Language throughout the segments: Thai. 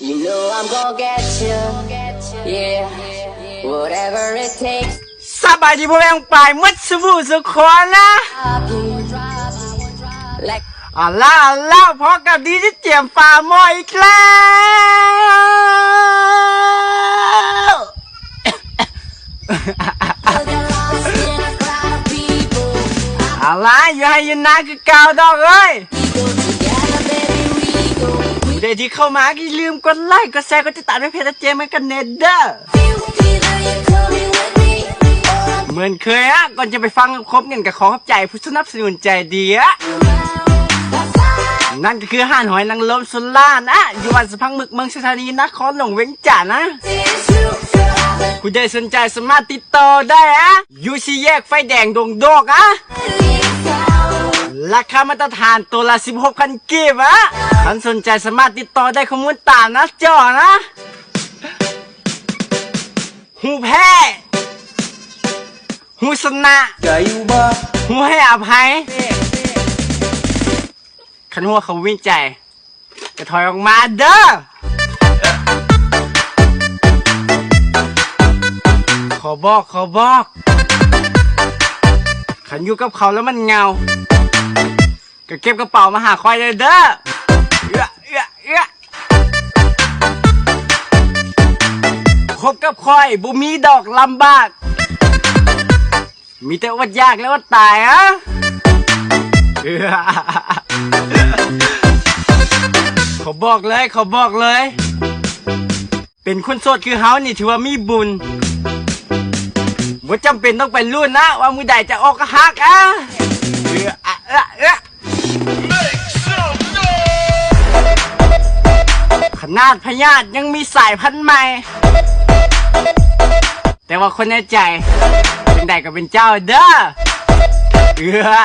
You know I'm gonna get you, yeah. Whatever it takes, สบายดีพ่อแม่งปลายมัดสบู่สุขอนนะ I'll be like อะล่าอะล่าพอกับดีที่เจียมฝ่าหมออีกแล้ว the lost in a crowd of people. อะล่ะอย่าให้ยืนนานคือเก่าดอกเอ้ย go. We เด็กที่เข้ามาก็อย่าลืมกดไลค์กดแชร์กดติดตามให้เพจเจมันกันเนเดอร์ feel either you're coming with me or I'm เหมือนเคยอะก่อนจะไปฟังครบเงินกับขอขอบใจผู้สนับสนุนใจดีอะนั่นก็คือห่านหอยนางรมสุล่านะอยู่วันสะพังหมึกเมืองสถานีนครหลวงเวียงจันทน์นะ It's you, so I've been คุณได้สนใจสามารถติดต่อได้อะอยู่ที่แยกไฟแดงดงโดกอะ found. ราคามาตรฐานตัวละ16พันกีบอะท่านสนใจสามารถติดต่อได้ข้อมูลตามนะจอนะหูแพ้หูสนะหูให้อภัยขันหัวเขาวิ่งใจจะถอยออกมาเด้อขอบอกขอบอกขันอยู่กับเขาแล้วมันเงา ก็เก็บกระเป๋ามาหาคอยเลยเด้อเอื้อเอื้อเอื้อคบกับคอยบุมีดอกลำบาก มีแต่วัดยากแล้ววัดตายอะเอื้อขาบอกเลยขาบอกเลย เป็นคนโสดคือเฮานี่ถือว่ามีบุญว่าจำเป็นต้องไปรุ่นนะ ว่ามือใดจะออกก็ฮักอะเอื้ออะเอื้อเอื้อ นาดพยาธิยังมีสายพันธุ์ใหม่ แต่ว่าคนในใจ เป็นใดก็เป็นเจ้าเด้อเออ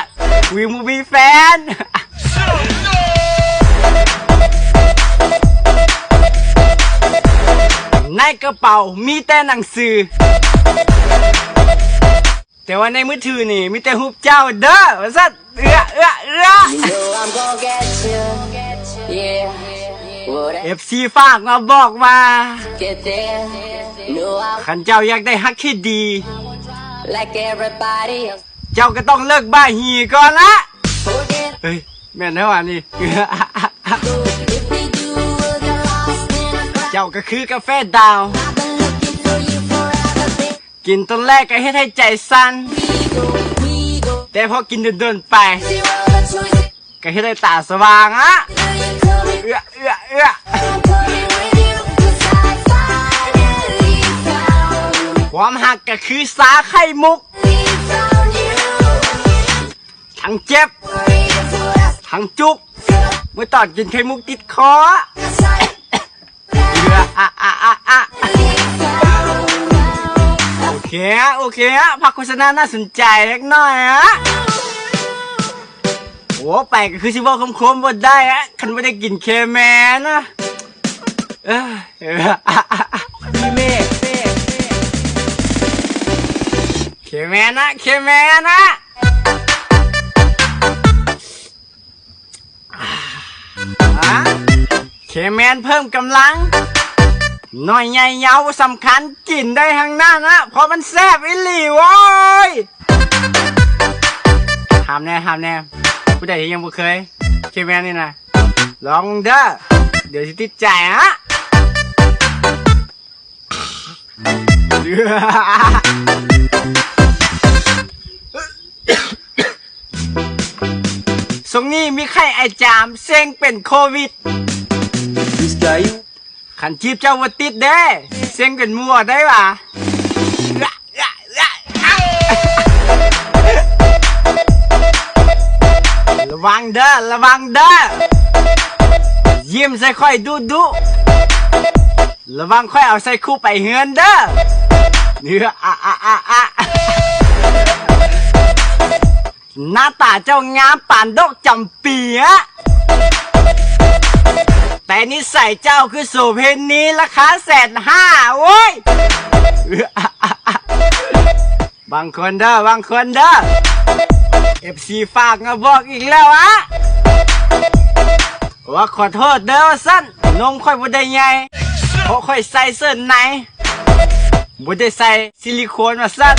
วิวมูมีแฟนในกระเป๋ามีแต่หนังสือ แต่ว่าในมือถือนี่มีแต่รูปเจ้าเด้อว่าสัตเอือเอือเอือ เอฟซีฝากมาบอกว่า get there, know I ขันเจ้าอยากได้ฮักที่ดี like everybody else. เจ้าก็ต้องเลิกบ้าหีก่อนละ Forget เฮ้ยแม่นเท่าอันนี้ if we do, we'll get lost in a crowd. เจ้าก็คือกาแฟดาว I've been looking for you forever, baby. กินตอนแรกก็ให้ให้ใจสั่น We go, we go. แต่พอกินเดินๆไป Zero the choice. ก็ให้ได้ตาสว่างอะ Either you're coming, เอื้อเอื้อเอื้อความหักก็คือสาไข่มุก ทั้งเจ็บ ทั้งจุก เมื่อตอนกินไข่มุกติดคอเอืออะอะอะอะโอเค โอเคพักโฆษณาน่าสนใจเล็กน้อยอะ อ้ไปก็คือชิบอกคมๆบดได้อะคันไม่ได้กินเคแมนนะเออเอออะอะอะพี่เมฆเคแมนนะเคแมนนะอะเคแมนเพิ่มกำลัง หน่อยใหญ่ยาวสำคัญกินได้ทั้งนั้นนะเพราะมันแซ่บอิหลีโว้ยทำแน่ทำแน่ ผู้ใดที่ยังบ่เคยเคแมนนี่นะลองเด้อเดี๋ยวสิติดใจฮะสงนี้มีไข้ไอจามเซ็งเป็นโควิดขันจีบเจ้าวัติดเด้เสียงกันมัวได้ปะ วังเด้อระวังเด้อยิ้มใส่ค่อยดูดูระวังค่อยเอาใส่คู่ไปเฮือนเด้อเนื้ออะอะอะอะหน้าตาเจ้างามป่านดกจำเปีอะแต่นิสัยเจ้าคือโสเพณีราคาแสนห้าโว้ยบางคนเด้อบางคนเด้อ เอฟซีฝากมาบอกอีกแล้วอะว่าขอโทษเด้อว่าสั้นนมค่อยบ่ได้ใหญ่เพราะค่อยใส่เสื้อในบ่ได้ใส่ซิลิโคนมาซัด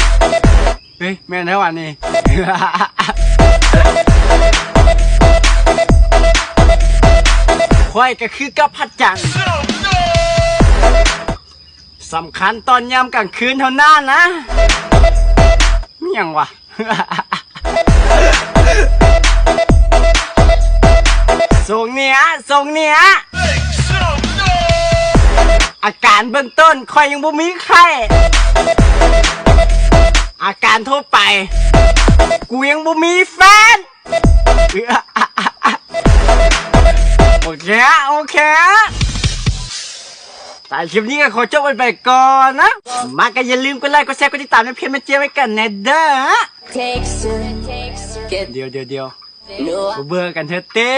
เฮ้ยแม่นแล้ววันนี้ ค่อยก็คือกับพัดจันทร์สำคัญตอนยามกลางคืนเท่านั้นนะเมียงวะ นี้ยส่งเนี้ย อาการเบื้องต้นคอยยังบ่มีไข้อาการทั่วไป กูยังบ่มีแฟน โอเค โอเคสายคลิปนี้ก็ขอจบไปก่อนนะ มาก็อย่าลืมกดไลค์กดแชร์กดติดตามในเพจแม่เจี๊ยบไว้กันนะเด้อ Takes to get เดี๋ยวเดี๋ยวเดี๋ยว no มาเบื่อกันเถอะเต้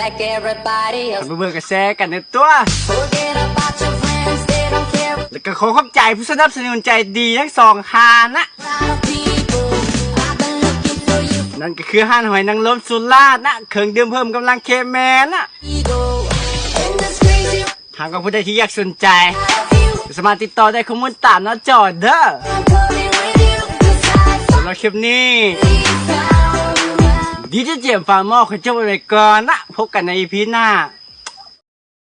like everybody else. มาเบื่อกันแชร์กันในตัว Forget about your friends, they don't care แล้วก็ขอขอบใจผู้สนับสนุนใจดีทั้งสองฮานะ about people. I've been looking for you, นั่นก็คือห้านหอยนางรมสุราษฎร์นะ เครื่องดื่มเพิ่มกำลังเคแมนนะ ego. In this crazy หากว่าผู้ใดที่อยากสนใจ of you, สามารถติดต่อได้ข้อมูลตามหน้าจอเด้อ I'm coming with you, 'cause I สำหรับคลิปนี้ finally found ดีเจเจมส์ฟาร์มอลขอจบไปก่อนนะ พบกันในอีพีหน้า